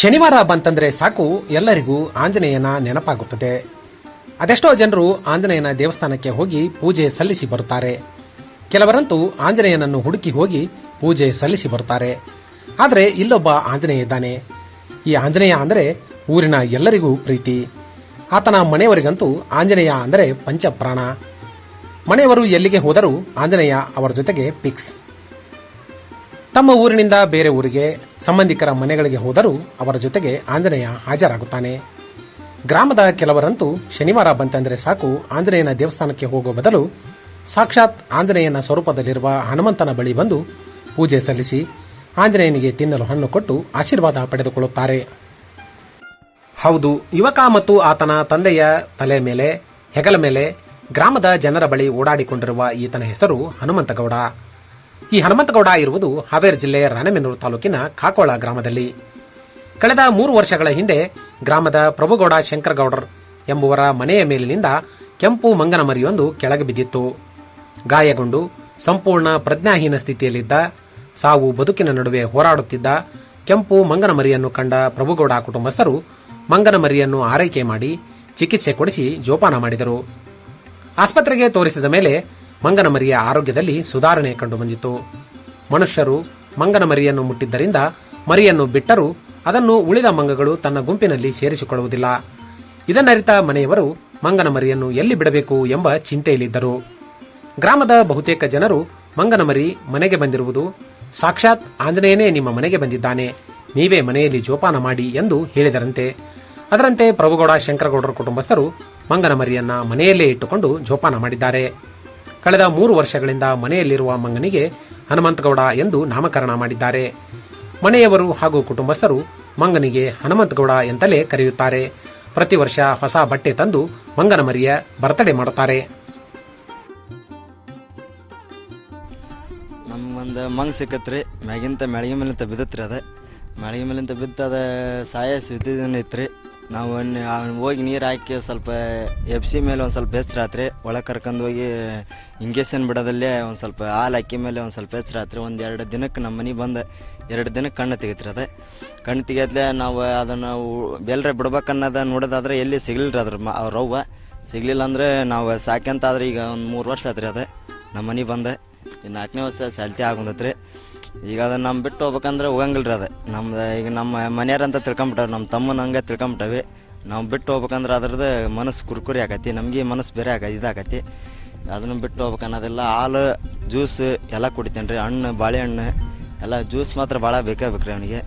ಶನಿವಾರ ಬಂತಂದ್ರೆ ಸಾಕು, ಎಲ್ಲರಿಗೂ ಆಂಜನೇಯನ ನೆನಪಾಗುತ್ತದೆ. ಅದೆಷ್ಟೋ ಜನರು ಆಂಜನೇಯನ ದೇವಸ್ಥಾನಕ್ಕೆ ಹೋಗಿ ಪೂಜೆ ಸಲ್ಲಿಸಿ ಬರುತ್ತಾರೆ. ಕೆಲವರಂತೂ ಆಂಜನೇಯನನ್ನು ಹುಡುಕಿ ಹೋಗಿ ಪೂಜೆ ಸಲ್ಲಿಸಿ ಬರುತ್ತಾರೆ. ಆದರೆ ಇಲ್ಲೊಬ್ಬ ಆಂಜನೇಯ ಇದ್ದಾನೆ. ಈ ಆಂಜನೇಯ ಅಂದರೆ ಊರಿನ ಎಲ್ಲರಿಗೂ ಪ್ರೀತಿ. ಆತನ ಮನೆಯವರಿಗಂತೂ ಆಂಜನೇಯ ಅಂದರೆ ಪಂಚಪ್ರಾಣ. ಮನೆಯವರು ಎಲ್ಲಿಗೆ ಹೋದರೂ ಆಂಜನೇಯ ಅವರ ಜೊತೆಗೆ ಪಿಕ್ಸ್ ತಮ್ಮ ಊರಿನಿಂದ ಬೇರೆ ಊರಿಗೆ ಸಂಬಂಧಿಕರ ಮನೆಗಳಿಗೆ ಹೋದರೂ ಅವರ ಜೊತೆಗೆ ಆಂಜನೇಯ ಹಾಜರಾಗುತ್ತಾನೆ. ಗ್ರಾಮದ ಕೆಲವರಂತೂ ಶನಿವಾರ ಬಂತಂದರೆ ಸಾಕು ಆಂಜನೇಯನ ದೇವಸ್ಥಾನಕ್ಕೆ ಹೋಗುವ ಬದಲು ಸಾಕ್ಷಾತ್ ಆಂಜನೇಯನ ಸ್ವರೂಪದಲ್ಲಿರುವ ಹನುಮಂತನ ಬಳಿ ಬಂದು ಪೂಜೆ ಸಲ್ಲಿಸಿ ಆಂಜನೇಯನಿಗೆ ತಿನ್ನಲು ಹಣ್ಣು ಕೊಟ್ಟು ಆಶೀರ್ವಾದ ಪಡೆದುಕೊಳ್ಳುತ್ತಾರೆ. ಹೌದು, ಯುವಕ ಮತ್ತು ಆತನ ತಂದೆಯ ತಲೆ ಮೇಲೆ, ಹೆಗಲ ಮೇಲೆ ಗ್ರಾಮದ ಜನರ ಬಳಿ ಓಡಾಡಿಕೊಂಡಿರುವ ಈತನ ಹೆಸರು ಹನುಮಂತಗೌಡ. ಈ ಹನುಮಂತಗೌಡ ಇರುವುದು ಹಾವೇರಿ ಜಿಲ್ಲೆ ರಾಣೆಬೆನ್ನೂರು ತಾಲೂಕಿನ ಕಾಕೋಳ ಗ್ರಾಮದಲ್ಲಿ. ಕಳೆದ ಮೂರು ವರ್ಷಗಳ ಹಿಂದೆ ಗ್ರಾಮದ ಪ್ರಭುಗೌಡ ಶಂಕರಗೌಡರ್ ಎಂಬುವರ ಮನೆಯ ಮೇಲಿನಿಂದ ಕೆಂಪು ಮಂಗನ ಮರಿಯೊಂದು ಕೆಳಗೆ ಬಿದ್ದಿತ್ತು. ಗಾಯಗೊಂಡು ಸಂಪೂರ್ಣ ಪ್ರಜ್ಞಾಹೀನ ಸ್ಥಿತಿಯಲ್ಲಿದ್ದ, ಸಾವು ಬದುಕಿನ ನಡುವೆ ಹೋರಾಡುತ್ತಿದ್ದ ಕೆಂಪು ಮಂಗನ ಮರಿಯನ್ನು ಕಂಡ ಪ್ರಭುಗೌಡ ಕುಟುಂಬಸ್ಥರು ಮಂಗನ ಮರಿಯನ್ನು ಆರೈಕೆ ಮಾಡಿ ಚಿಕಿತ್ಸೆ ಕೊಡಿಸಿ ಜೋಪಾನ ಮಾಡಿದರು. ಆಸ್ಪತ್ರೆಗೆ ತೋರಿಸಿದ ಮೇಲೆ ಮಂಗನ ಮರಿಯ ಆರೋಗ್ಯದಲ್ಲಿ ಸುಧಾರಣೆ ಕಂಡುಬಂದಿತು. ಮನುಷ್ಯರು ಮಂಗನ ಮರಿಯನ್ನು ಮುಟ್ಟಿದ್ದರಿಂದ ಮರಿಯನ್ನು ಬಿಟ್ಟರೂ ಅದನ್ನು ಉಳಿದ ಮಂಗಗಳು ತನ್ನ ಗುಂಪಿನಲ್ಲಿ ಸೇರಿಸಿಕೊಳ್ಳುವುದಿಲ್ಲ. ಇದನ್ನರಿತ ಮನೆಯವರು ಮಂಗನ ಮರಿಯನ್ನು ಎಲ್ಲಿ ಬಿಡಬೇಕು ಎಂಬ ಚಿಂತೆಯಲ್ಲಿದ್ದರು. ಗ್ರಾಮದ ಬಹುತೇಕ ಜನರು ಮಂಗನ ಮರಿ ಮನೆಗೆ ಬಂದಿರುವುದು, ಸಾಕ್ಷಾತ್ ಆಂಜನೇಯನೇ ನಿಮ್ಮ ಮನೆಗೆ ಬಂದಿದ್ದಾನೆ, ನೀವೇ ಮನೆಯಲ್ಲಿ ಜೋಪಾನ ಮಾಡಿ ಎಂದು ಹೇಳಿದರಂತೆ. ಅದರಂತೆ ಪ್ರಭುಗೌಡ ಶಂಕರಗೌಡರ ಕುಟುಂಬಸ್ಥರು ಮಂಗನ ಮರಿಯನ್ನ ಮನೆಯಲ್ಲೇ ಇಟ್ಟುಕೊಂಡು ಜೋಪಾನ ಮಾಡಿದ್ದಾರೆ. ಕಳೆದ ಮೂರು ವರ್ಷಗಳಿಂದ ಮನೆಯಲ್ಲಿರುವ ಮಂಗನಿಗೆ ಹನುಮಂತಗೌಡ ಎಂದು ನಾಮಕರಣ ಮಾಡಿದ್ದಾರೆ. ಮನೆಯವರು ಹಾಗೂ ಕುಟುಂಬಸ್ಥರು ಮಂಗನಿಗೆ ಹನುಮಂತಗೌಡ ಎಂತಲೇ ಕರೆಯುತ್ತಾರೆ. ಪ್ರತಿ ವರ್ಷ ಹೊಸ ಬಟ್ಟೆ ತಂದು ಮಂಗನ ಮರಿಯ ಬರ್ತಡೆ ಮಾಡುತ್ತಾರೆ. ಒಂದು ಮಂಗ್ ಸಿಕ್ಕತ್ರಿ. ಮ್ಯಾಗಿಂತ ಮ್ಯಾಳಿಗೆ ಮೇಲಿಂತ ಬಿದ್ದತ್ರಿ ಅದ. ಮ್ಯಾಳಿಗೆ ಮೇಲಿಂತ ಬಿದ್ದು ಅದ ಸಾಯ ಸ್ಥಿತಿದನ್ನ ಇತ್ರಿ. ನಾವು ಅವ್ನು ಹೋಗಿ ನೀರು ಹಾಕಿ ಸ್ವಲ್ಪ ಎಬ್ಸಿ ಮೇಲೆ ಒಂದು ಸ್ವಲ್ಪ ಹೆಸ್ರಾತ್ರಿ ಒಳಗೆ ಕರ್ಕೊಂಡು ಹೋಗಿ ಇಂಜೆಕ್ಷನ್ ಬಿಡೋದಲ್ಲೇ ಒಂದು ಸ್ವಲ್ಪ ಹಾಲು ಹಾಕಿ ಮೇಲೆ ಒಂದು ಸ್ವಲ್ಪ ಹೆಸ್ರಾತ್ರಿ ಒಂದು ಎರಡು ದಿನಕ್ಕೆ ನಮ್ಮ ಮನೆ ಬಂದು ಎರಡು ದಿನಕ್ಕೆ ಕಣ್ಣು ತೆಗಿತ್ರಿ ಅದು. ಕಣ್ಣು ತೆಗಿಯತ್ಲೆ ನಾವು ಅದನ್ನು ಬೆಲ್ರೆ ಬಿಡ್ಬೇಕನ್ನೋದ ನೋಡೋದಾದ್ರೆ ಎಲ್ಲಿ ಸಿಗ್ಲಿಲ್ಲ ಅದ್ರ ಮ ಅವ್ರ ಅವ್ವ ಸಿಗ್ಲಿಲ್ಲ ಅಂದ್ರೆ ನಾವು ಸಾಕ್ಯಂತಾದ್ರೆ ಈಗ ಒಂದು ಮೂರು ವರ್ಷ ಆತ್ರಿ ಅದೇ. ನಮ್ಮ ಮನೆ ಬಂದೆ ನಾಲ್ಕನೇ ವರ್ಷ ಸಲ್ತಿ ಆಗುಂದತ್ರಿ ಈಗ ಅದನ್ನ ನಮ್ಮ ಬಿಟ್ಟು ಹೋಗ್ಬೇಕಂದ್ರೆ ಹೋಗಂಗಿಲ್ರಿ ಅದು. ನಮ್ದು ಈಗ ನಮ್ಮ ಮನೆಯವ್ರಂತ ತಿಳ್ಕೊಂಬಿಟ್ಟವ್ರು ನಮ್ಮ ತಮ್ಮನ ಹಂಗೆ ತಿಳ್ಕೊಂಬಿಟ್ಟವಿ. ನಾವು ಬಿಟ್ಟು ಹೋಗ್ಬೇಕಂದ್ರೆ ಅದ್ರದ್ದು ಮನಸ್ಸು ಕುರ್ಕುರಿ ಆಕತಿ ನಮಗೆ ಮನಸ್ಸು ಬೇರೆ ಆಗ ಇದಾಕತಿ ಅದನ್ನು ಬಿಟ್ಟು ಹೋಗ್ಬೇಕು ಅನ್ನೋದೆಲ್ಲ ಹಾಲು, ಜ್ಯೂಸ್ ಎಲ್ಲ ಕುಡಿತೇನೆ ರೀ ಹಣ್ಣು, ಬಾಳೆಹಣ್ಣು ಎಲ್ಲ ಜ್ಯೂಸ್ ಮಾತ್ರ ಭಾಳ ಬೇಕೇ ಬೇಕ್ರಿ ಅವನಿಗೆ.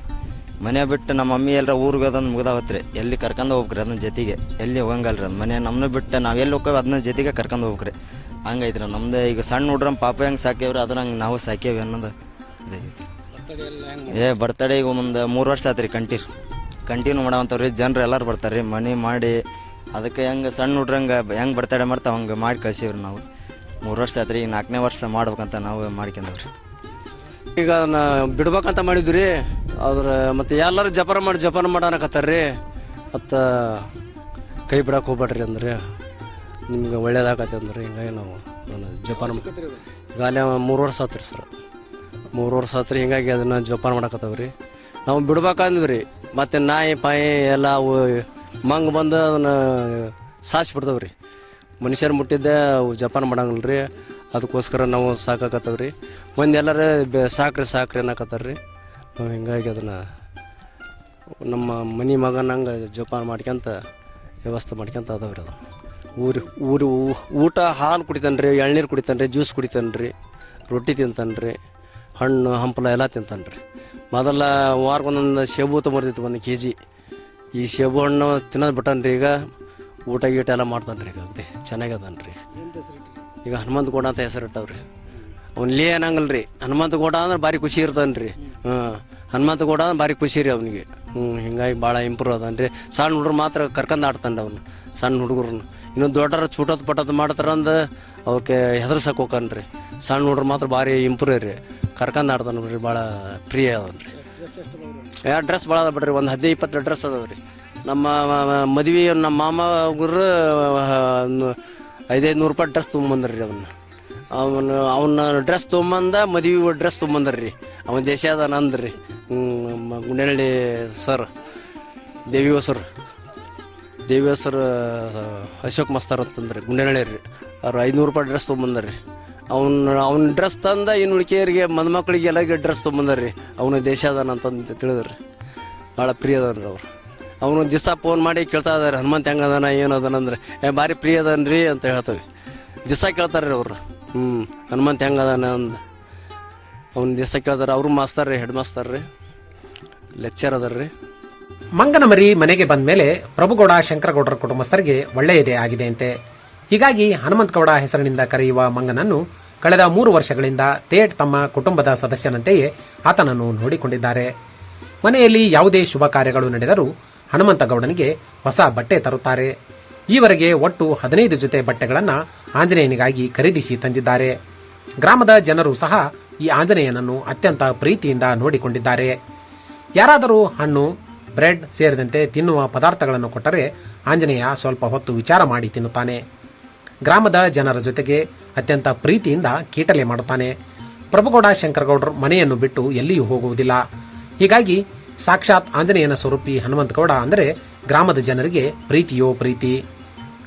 ಮನೆ ಬಿಟ್ಟು ನಮ್ಮ ಮಮ್ಮಿ ಎಲ್ಲರ ಊರಿಗೆ ಅದನ್ನು ಮುಗ್ದಾವತ್ರಿ. ಎಲ್ಲಿ ಕರ್ಕೊಂಡು ಹೋಗ್ರಿ ಅದನ್ನ ಜೊತೆಗೆ. ಎಲ್ಲಿ ಹೋಗಂಗಲ್ರಿ ಅದು. ಮನೆ ನಮ್ಮನ್ನ ಬಿಟ್ಟು ನಾವು ಎಲ್ಲಿ ಹೋಗ್ಕೋ ಅದನ್ನ ಜೊತೆಗೆ ಕರ್ಕೊಂಡು ಹೋಗ್ರಿ ಹಂಗೈತ್ರಿ ನಮ್ದು ಈಗ ಸಣ್ಣ ಹುಡ್ರಮ್ಮ ಪಾಪ ಹೆಂಗೆ ಸಾಕ್ಯವ್ರಿ, ಅದನ್ನ ಹಂಗೆ ನಾವು ಸಾಕ್ಯವಿ ಅನ್ನೋದು. ಏ ಬರ್ತಡೇ ಈಗ ಒಂದು ಮೂರು ವರ್ಷ ಆತ್ರಿ ಕಂಟಿ ಕಂಟಿನ್ಯೂ ಮಾಡೋವಂಥವ್ರಿ ಜನರು ಎಲ್ಲರೂ ಬರ್ತಾರೆ ರೀ ಮನೆ ಮಾಡಿ ಅದಕ್ಕೆ ಹೆಂಗೆ ಸಣ್ಣ ಹುಡ್ರಂಗೆ ಹೆಂಗೆ ಬರ್ತಡೆ ಮಾಡ್ತಾವೆ ಹಂಗೆ ಮಾಡಿ ಕಳ್ಸೀವ್ರಿ ನಾವು. ಮೂರು ವರ್ಷ ಆತ್ರಿ ಈಗ ನಾಲ್ಕನೇ ವರ್ಷ ಮಾಡ್ಬೇಕಂತ ನಾವು ಮಾಡ್ಕೊಂಡವ್ರಿ. ಈಗ ನಾ ಬಿಡ್ಬೇಕಂತ ಮಾಡಿದ್ವಿ ಅದ್ರ ಮತ್ತೆ ಎಲ್ಲರೂ ಜಪಾನ ಮಾಡಿ ಜಪಾನ ಮಾಡಾನಕತ್ತಾರ್ರಿ ಮತ್ತು ಕೈ ಬಿಡಕ್ಕೆ ಹೋಗ್ಬೇಡ್ರಿ ಅಂದ್ರೆ. ನಿಮ್ಗೆ ಒಳ್ಳೇದಾಗತ್ತೆ ಅಂದ್ರೆ ಹಿಂಗಾಗಿ ನಾವು ನಾನು ಜಪಾನ ಈಗ ಅಲ್ಲೇ ಮೂರು ವರ್ಷ ಆತ್ರಿ ಸರ್. ಮೂರು ವರ್ಷ ಆತ್ರಿ, ಹಿಂಗಾಗಿ ಅದನ್ನ ಜೋಪಾನ ಮಾಡಕತ್ತವ್ರಿ. ನಾವು ಬಿಡ್ಬೇಕಂದ್ವಿ ಮತ್ತೆ ನಾಯಿ, ಪಾಯಿ ಎಲ್ಲ ಅವು ಮಂಗ್ ಬಂದು ಅದನ್ನ ಸಾಸಿ ಬಿಡ್ತಾವ್ರಿ ಮನುಷ್ಯರು ಮುಟ್ಟಿದ್ದೆ ಅವು ಜೋಪಾನ ಮಾಡಂಗಿಲ್ಲ ರೀ ಅದಕ್ಕೋಸ್ಕರ ನಾವು ಸಾಕಾಕತ್ತವ್ರಿ. ಮಂದಿ ಎಲ್ಲರೂ ಸಾಕ್ರಿ ಸಾಕ್ರಿ ಅನ್ನಕತ್ತಾರ್ರಿ. ನಾವು ಹಿಂಗಾಗಿ ಅದನ್ನು ನಮ್ಮ ಮನೆ ಮಗನಂಗೆ ಜೋಪಾನ ಮಾಡ್ಕೊಂತ ವ್ಯವಸ್ಥೆ ಮಾಡ್ಕೊಂತ ಅದಾವ್ರಿ ಅದು. ಊರಿ, ಊರು ಊಟ ಹಾಲು ಕುಡಿತಾನೆ ರೀ ಎಳ್ನೀರು ಕುಡಿತಾನೆ ರೀ ಜ್ಯೂಸ್ ಕುಡಿತಾನೆ ರೀ ರೊಟ್ಟಿ ತಿಂತಾನೆ ರೀ ಹಣ್ಣು, ಹಂಪಲ ಎಲ್ಲ ತಿಂತಾನೆ ರೀ ಮೊದಲ ವಾರಕ್ಕೊಂದೊಂದು ಸೇಬು ತೊಗೊಂಬರ್ತಿತ್ತು ಒಂದು ಕೆ ಜಿ ಈ ಸೇಬು ಹಣ್ಣು ತಿನ್ನೋದು ರೀ ಈಗ. ಊಟ ಗೀಟ ಎಲ್ಲ ಮಾಡ್ತಾನೆ ರೀ ಈಗ ಚೆನ್ನಾಗದಾನ ರೀ ಈಗ. ಹನುಮಂತ ಗೋಡ ಅಂತ ಹೆಸರು ಇಟ್ಟವ್ರಿ. ಲೇ ಏನಂಗಲ್ಲ ರೀ ಹನುಮಂತ ಗೋಡ ಅಂದ್ರೆ ಭಾರಿ ಖುಷಿ ಇರ್ತಾನೆ ರೀ ಹಾಂ ಹನುಮಂತ ಗೋಡ ಅಂದ್ರೆ ಭಾರಿ ಖುಷಿ ರೀ ಅವನಿಗೆ. ಹ್ಞೂ ಹಿಂಗಾಗಿ ಭಾಳ ಇಂಪ್ರೂವ್ ಅದಾನೆ ರೀ ಸಣ್ಣ ಹುಡುಗರು ಮಾತ್ರ ಕರ್ಕೊಂಡು ಆಡ್ತಾನೆ ಅವನು, ಸಣ್ಣ ಹುಡುಗರನ್ನ ಇನ್ನೊಂದು ದೊಡ್ಡರ ಚೂಟೋದು ಪಟತ್ ಮಾಡ್ತಾರಂದು ಅವಕ್ಕೆ ಹೆದರ್ಸಕ್ಕೆ ರೀ ಸಣ್ಣ ಹುಡುಗ್ರು ಮಾತ್ರ ಭಾರಿ ಇಂಪ್ರೂವ್ ರೀ. ಕರ್ಕೊಂಡು ಆಡ್ತಾನೆ ರೀ ಭಾಳ ಪ್ರಿಯ ಅದನ್ ರೀ ಡ್ರೆಸ್ ಭಾಳ ಅದ ಬಿಡ್ರಿ, ಒಂದು ಹದಿನೈದು, ಇಪ್ಪತ್ತು ಡ್ರೆಸ್ ಅದಾವೆ ರೀ ನಮ್ಮ ಮದ್ವೆ, ನಮ್ಮ ಮಾಮ ಹುಡುಗರು ಐದೈದು ನೂರು ರೂಪಾಯಿ ಡ್ರೆಸ್ ತೊಗೊಂಬಂದ್ರಿ ಅವನ್ನ ಅವನ ಅವನ ಡ್ರೆಸ್ ತೊಗೊಂಬಂದ ಮದುವೆ ಡ್ರೆಸ್ ತೊಗೊಂಬಂದ್ರಿ. ಅವನ ದೇಶ ಅದ ನಂದ್ರಿ ಗುಂಡನಹಳ್ಳಿ ಸರ್ ದೇವಿ ಹೊಸರು ದೇವಿ ಹೊಸರು ಅಶೋಕ್ ಮಸ್ತಾರ್ ಅಂತಂದ್ರಿ ಗುಂಡೇನಳ್ಳಿ ರೀ. ಅವ್ರು ಐದುನೂರು ರೂಪಾಯಿ ಡ್ರೆಸ್ ತೊಗೊಂಬಂದಾರ್ರಿ ಅವ್ನ ಅವ್ನ ಡ್ರೆಸ್ ತಂದ ಇನ್ನು ಉಳಿಕೆಯರಿಗೆ ಮದುಮಕ್ಳಿಗೆ ಎಲ್ಲರಿಗೆ ಡ್ರೆಸ್ ತೊಗೊಂಬಂದಾರ್ರಿ ಅವನು ದೇಶ ಅದಾನ ಅಂತಂದು ತಿಳಿದ್ರಿ. ಭಾಳ ಪ್ರಿಯ ಅದಾನ್ರಿ ಅವ್ರು. ಅವನು ದಿವಸ ಫೋನ್ ಮಾಡಿ ಕೇಳ್ತಾ ಇದಾರೆ, ಹನುಮಂತ ಹೆಂಗೆ ಅದಾನ, ಏನು ಅದಾನ? ಅಂದ್ರೆ, ಏ, ಭಾರಿ ಪ್ರಿಯ ಅದಾನ್ರಿ ಅಂತ ಹೇಳ್ತೇವೆ. ದಿವಸ ಕೇಳ್ತಾರೆ ರೀ ಅವ್ರು. ಹ್ಞೂ ಹನುಮಂತ ಹೆಂಗೆ ಅದಾನ? ಅಂದ. ಅವ್ನು ದಿವಸ ಕೇಳ್ತಾರೆ ಅವರು ಮಾಸ್ತರ್ ರೀ ಹೆಡ್ ಮಾಸ್ತರ್ ರೀ ಲೆಕ್ಚರ್ ಅದಾರ ರೀ ಮಂಗನಮರಿ ಮನೆಗೆ ಬಂದ ಮೇಲೆ ಪ್ರಭುಗೌಡ ಶಂಕರಗೌಡರ ಕುಟುಂಬಸ್ಥರಿಗೆ ಒಳ್ಳೆಯದೇ ಆಗಿದೆ ಅಂತೆ. ಹೀಗಾಗಿ ಹನುಮಂತಗೌಡ ಹೆಸರಿನಿಂದ ಕರೆಯುವ ಮಂಗನನ್ನು ಕಳೆದ ಮೂರು ವರ್ಷಗಳಿಂದ ತೇಟ್ ತಮ್ಮ ಕುಟುಂಬದ ಸದಸ್ಯನಂತೆಯೇ ಆತನನ್ನು ನೋಡಿಕೊಂಡಿದ್ದಾರೆ. ಮನೆಯಲ್ಲಿ ಯಾವುದೇ ಶುಭ ಕಾರ್ಯಗಳು ನಡೆದರೂ ಹನುಮಂತ ಗೌಡನಿಗೆ ಹೊಸ ಬಟ್ಟೆ ತರುತ್ತಾರೆ. ಈವರೆಗೆ ಒಟ್ಟು ಹದಿನೈದು ಜೊತೆ ಬಟ್ಟೆಗಳನ್ನು ಆಂಜನೇಯನಿಗಾಗಿ ಖರೀದಿಸಿ ತಂದಿದ್ದಾರೆ. ಗ್ರಾಮದ ಜನರು ಸಹ ಈ ಆಂಜನೇಯನನ್ನು ಅತ್ಯಂತ ಪ್ರೀತಿಯಿಂದ ನೋಡಿಕೊಂಡಿದ್ದಾರೆ. ಯಾರಾದರೂ ಹಣ್ಣು, ಬ್ರೆಡ್ ಸೇರಿದಂತೆ ತಿನ್ನುವ ಪದಾರ್ಥಗಳನ್ನು ಕೊಟ್ಟರೆ ಆಂಜನೇಯ ಸ್ವಲ್ಪ ಹೊತ್ತು ವಿಚಾರ ಮಾಡಿ ತಿನ್ನುತ್ತಾನೆ. ಗ್ರಾಮದ ಜನರ ಜೊತೆಗೆ ಅತ್ಯಂತ ಪ್ರೀತಿಯಿಂದ ಕೀಟಲೆ ಮಾಡುತ್ತಾನೆ. ಪ್ರಭುಗೌಡ ಶಂಕರಗೌಡರು ಮನೆಯನ್ನು ಬಿಟ್ಟು ಎಲ್ಲಿಯೂ ಹೋಗುವುದಿಲ್ಲ. ಹೀಗಾಗಿ ಸಾಕ್ಷಾತ್ ಆಂಜನೇಯನ ಸ್ವರೂಪಿ ಹನುಮಂತಗೌಡ ಅಂದರೆ ಗ್ರಾಮದ ಜನರಿಗೆ ಪ್ರೀತಿಯೋ ಪ್ರೀತಿ.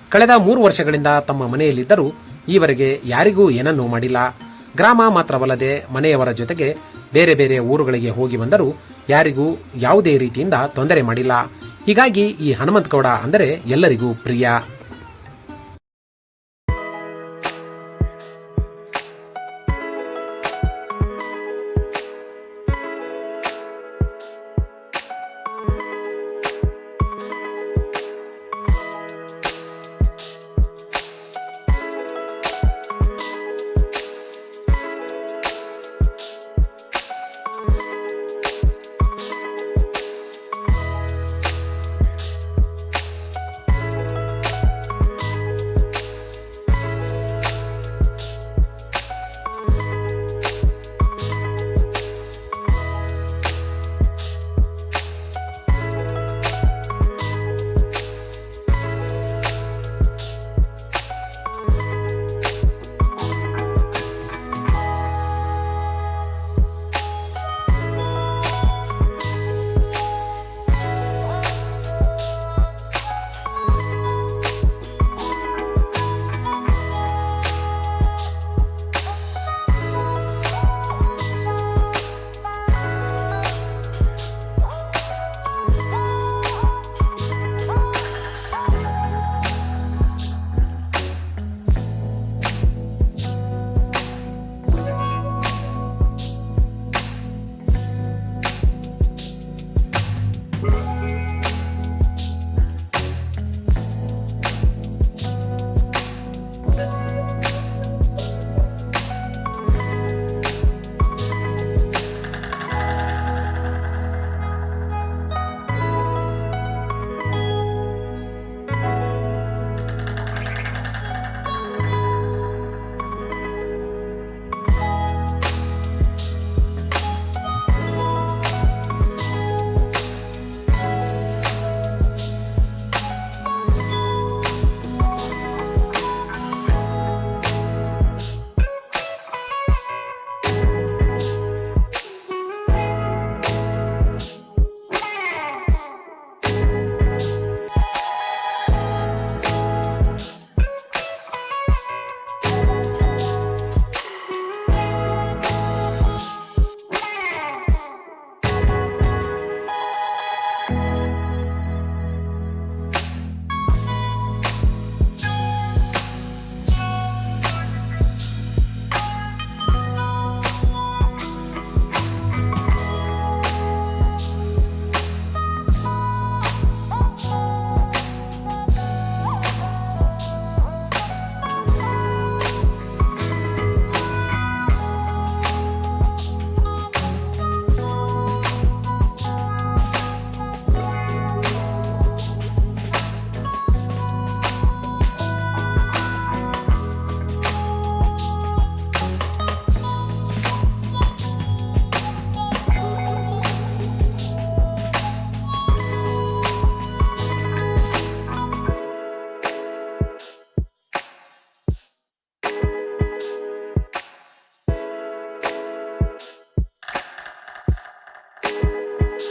ಕಳೆದ ಮೂರು ವರ್ಷಗಳಿಂದ ತಮ್ಮ ಮನೆಯಲ್ಲಿದ್ದರೂ ಈವರೆಗೆ ಯಾರಿಗೂ ಏನನ್ನೂ ಮಾಡಿಲ್ಲ. ಗ್ರಾಮ ಮಾತ್ರವಲ್ಲದೆ ಮನೆಯವರ ಜೊತೆಗೆ ಬೇರೆ ಬೇರೆ ಊರುಗಳಿಗೆ ಹೋಗಿ ಬಂದರೂ ಯಾರಿಗೂ ಯಾವುದೇ ರೀತಿಯಿಂದ ತೊಂದರೆ ಮಾಡಿಲ್ಲ. ಹೀಗಾಗಿ ಈ ಹನುಮಂತಗೌಡ ಅಂದರೆ ಎಲ್ಲರಿಗೂ ಪ್ರಿಯ.